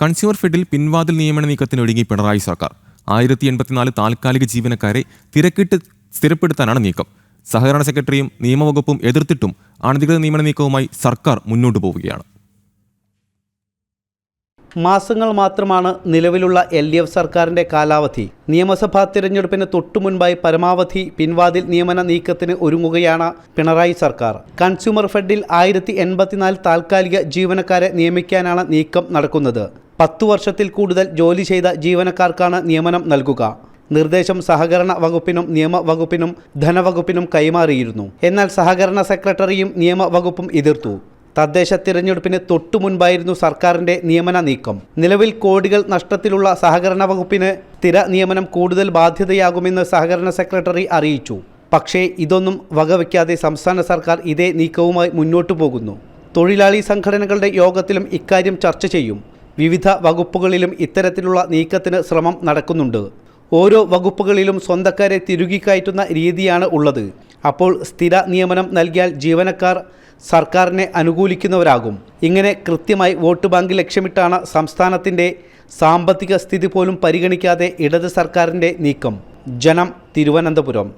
Consumer ഫെഡിൽ പിൻവാതിൽ നിയമന നീക്കത്തിന് ഒരുങ്ങി പിണറായി സർക്കാർ. ആയിരത്തി എൺപത്തിനാല് താൽക്കാലിക ജീവനക്കാരെ തിരക്കിട്ട് സ്ഥിരപ്പെടുത്താനാണ് നീക്കം. സഹകരണ സെക്രട്ടറിയും നിയമവകുപ്പും എതിർത്തിട്ടും അനധികൃത നിയമന നീക്കവുമായി സർക്കാർ മുന്നോട്ടു പോവുകയാണ്. മാസങ്ങൾ മാത്രമാണ് നിലവിലുള്ള എൽ ഡി എഫ് സർക്കാരിന്റെ കാലാവധി. നിയമസഭാ തിരഞ്ഞെടുപ്പിന് തൊട്ടു മുൻപായി പരമാവധി പിൻവാതിൽ നിയമന നീക്കത്തിന് ഒരുങ്ങുകയാണ് പിണറായി സർക്കാർ. കൺസ്യൂമർ ഫെഡിൽ ആയിരത്തി താൽക്കാലിക ജീവനക്കാരെ നിയമിക്കാനാണ് നീക്കം നടക്കുന്നത്. പത്തു വർഷത്തിൽ കൂടുതൽ ജോലി ചെയ്ത ജീവനക്കാർക്കാണ് നിയമനം നൽകുക. നിർദ്ദേശം സഹകരണ വകുപ്പിനും നിയമവകുപ്പിനും ധനവകുപ്പിനും കൈമാറിയിരുന്നു. എന്നാൽ സഹകരണ സെക്രട്ടറിയും നിയമവകുപ്പും എതിർത്തു. തദ്ദേശ തിരഞ്ഞെടുപ്പിന് തൊട്ടു മുൻപായിരുന്നു സർക്കാരിന്റെ നിയമന നീക്കം. നിലവിൽ കോടികൾ നഷ്ടത്തിലുള്ള സഹകരണ വകുപ്പിന് സ്ഥിര നിയമനം കൂടുതൽ ബാധ്യതയാകുമെന്ന് സഹകരണ സെക്രട്ടറി അറിയിച്ചു. പക്ഷേ ഇതൊന്നും വകവയ്ക്കാതെ സംസ്ഥാന സർക്കാർ ഇതേ നീക്കവുമായി മുന്നോട്ടു പോകുന്നു. തൊഴിലാളി സംഘടനകളുടെ യോഗത്തിലും ഇക്കാര്യം ചർച്ച ചെയ്യും. വിവിധ വകുപ്പുകളിലും ഇത്തരത്തിലുള്ള നീക്കത്തിന് ശ്രമം നടക്കുന്നുണ്ട്. ഓരോ വകുപ്പുകളിലും സ്വന്തക്കാരെ തിരുകിക്കയറ്റുന്ന രീതിയാണ് ഉള്ളത്. അപ്പോൾ സ്ഥിര നിയമനം നൽകിയാൽ ജീവനക്കാർ സർക്കാരിനെ അനുകൂലിക്കുന്നവരാകും. ഇങ്ങനെ കൃത്യമായി വോട്ട് ബാങ്ക് ലക്ഷ്യമിട്ടാണ് സംസ്ഥാനത്തിന്റെ സാമ്പത്തിക സ്ഥിതി പോലും പരിഗണിക്കാതെ ഇടത് സർക്കാരിന്റെ നീക്കം. ജനം തിരുവനന്തപുരം.